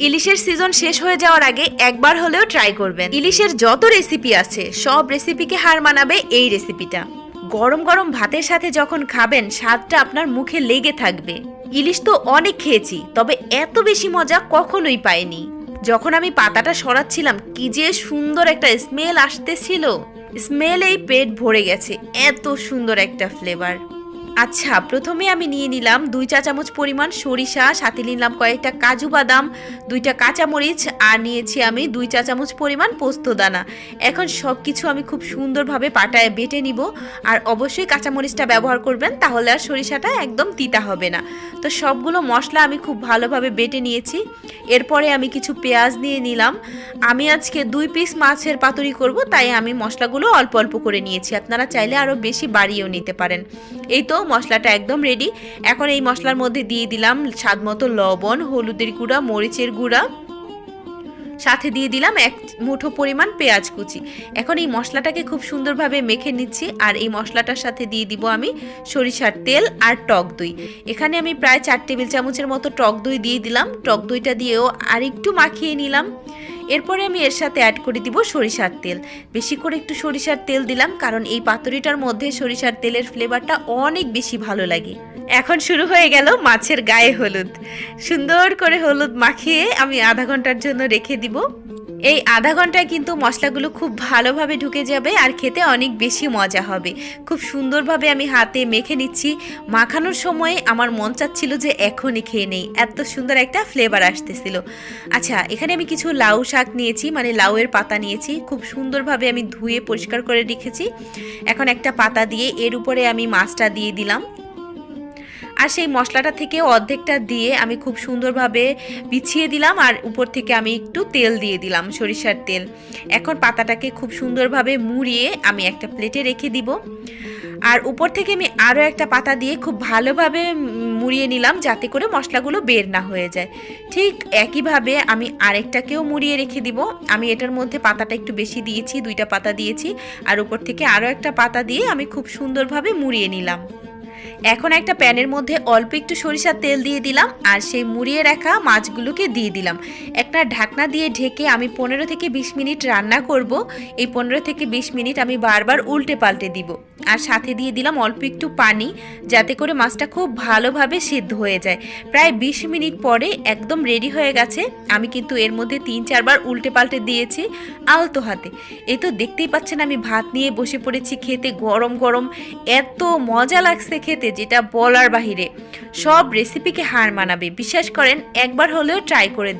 ইলিশের সিজন শেষ হয়ে যাওয়ার আগে একবার হলেও ট্রাই করবেন। ইলিশের যত রেসিপি আছে, সব রেসিপিকে হার মানাবে এই রেসিপিটা গরম গরম ভাতের সাথে যখন খাবেন, স্বাদটা আপনার মুখে লেগে থাকবে। ইলিশ তো অনেক খেয়েছি, তবে এত বেশি মজা কখনোই পাইনি। যখন আমি পাতাটা সরাচ্ছিলাম, কি যে সুন্দর একটা স্মেল আসতেছিল। স্মেলেই পেট ভরে গেছে, এত সুন্দর একটা ফ্লেভার আচ্ছা প্রথমে আমি নিয়ে নিলাম দুই চা চামচ পরিমাণ সরিষা, সাথে নিলাম কয়েকটা কাজু বাদাম, দুইটা কাঁচামরিচ আর নিয়েছি আমি দুই চা চামচ পরিমাণ পোস্ত দানা। এখন সব কিছু আমি খুব সুন্দরভাবে পাটায় বেটে নিব, আর অবশ্যই কাঁচামরিচটা ব্যবহার করবেন, তাহলে আর সরিষাটা একদম তিতা হবে না। তো সবগুলো মশলা আমি খুব ভালোভাবে বেটে নিয়েছি। এরপরে আমি কিছু পেঁয়াজ নিয়ে নিলাম। আমি আজকে দুই পিস মাছের পাতুরি করব, তাই আমি মশলাগুলো অল্প অল্প করে নিয়েছি। আপনারা চাইলে আরও বেশি বাড়িয়েও নিতে পারেন। এই তো মশলাটা একদম রেডি এখন এই মশলার মধ্যে দিয়ে দিলাম স্বাদ মতো লবণ, হলুদের গুঁড়া, মরিচের গুঁড়া। সাথে দিয়ে দিলাম এক মুঠো পরিমাণ পেঁয়াজ কুচি। এখন এই মশলাটাকে খুব সুন্দরভাবে মেখে নিচ্ছি আর এই মশলাটার সাথে দিয়ে দিব আমি সরিষার তেল আর টক দই। এখানে আমি প্রায় চার টেবিল চামচের মতো টক দই দিয়ে দিলাম। টক দইটা দিয়েও আর একটু মাখিয়ে নিলাম। এরপরে আমি এর সাথে অ্যাড করে দিব সরিষার তেল। বেশি করে একটু সরিষার তেল দিলাম, কারণ এই পাতুরিটার মধ্যে সরিষার তেলের ফ্লেভারটা অনেক বেশি ভালো লাগে। এখন শুরু হয়ে গেল মাছের গায়ে হলুদ। সুন্দর করে হলুদ মাখিয়ে আমি আধা ঘণ্টার জন্য রেখে দিব। এই আধা ঘন্টায় কিন্তু মশলাগুলো খুব ভালোভাবে ঢুকে যাবে আর খেতে অনেক বেশি মজা হবে। খুব সুন্দরভাবে আমি হাতে মেখে নিচ্ছি। মাখানোর সময় আমার মন চাচ্ছিল যে এখনই খেয়ে নেই। এত সুন্দর একটা ফ্লেভার আসতেছিল। আচ্ছা এখানে আমি কিছু লাউ শাক নিয়েছি মানে লাউয়ের পাতা নিয়েছি। খুব সুন্দরভাবে আমি ধুয়ে পরিষ্কার করে রেখেছি। এখন একটা পাতা দিয়ে এর উপরে আমি মাছটা দিয়ে দিলাম। আর সেই মশলাটা থেকে অর্ধেকটা দিয়ে আমি খুব সুন্দরভাবে বিছিয়ে দিলাম আর উপর থেকে আমি একটু তেল দিয়ে দিলাম, সরিষার তেল। এখন পাতাটাকে খুব সুন্দরভাবে মুড়িয়ে আমি একটা প্লেটে রেখে দিব। আর উপর থেকে আমি আরও একটা পাতা দিয়ে খুব ভালোভাবে মুড়িয়ে নিলাম যাতে করে মশলাগুলো বের না হয়ে যায়। ঠিক একইভাবে আমি আরেকটাকেও মুড়িয়ে রেখে দিব। আমি এটার মধ্যে পাতাটা একটু বেশি দিয়েছি, দুইটা পাতা দিয়েছি। আর উপর থেকে আরও একটা পাতা দিয়ে আমি খুব সুন্দরভাবে মুড়িয়ে নিলাম। এখন একটা প্যানের মধ্যে অল্প একটু সরিষার তেল দিয়ে দিলাম, আর সেই মুড়িয়ে রাখা মাছগুলোকে দিয়ে দিলাম। একটা ঢাকনা দিয়ে ঢেকে আমি পনেরো থেকে বিশ মিনিট রান্না করব। এই পনেরো থেকে বিশ মিনিট আমি বারবার উল্টে পাল্টে দিব। আর সাথে দিয়ে দিলাম অল্প একটু পানি, যাতে করে মাছটা খুব ভালোভাবে সিদ্ধ হয়ে যায়। প্রায় বিশ মিনিট পরে একদম রেডি হয়ে গেছে। আমি কিন্তু এর মধ্যে তিন চারবার উল্টে পাল্টে দিয়েছি আলতো হাতে। এই তো দেখতেই পাচ্ছেন আমি ভাত নিয়ে বসে পড়েছি খেতে গরম গরম। এত মজা লাগছে খেতে, যেটা বলার বাহিরে। সব রেসিপিকে হার মানাবে। বিশ্বাস করেন, একবার হলেও ট্রাই করে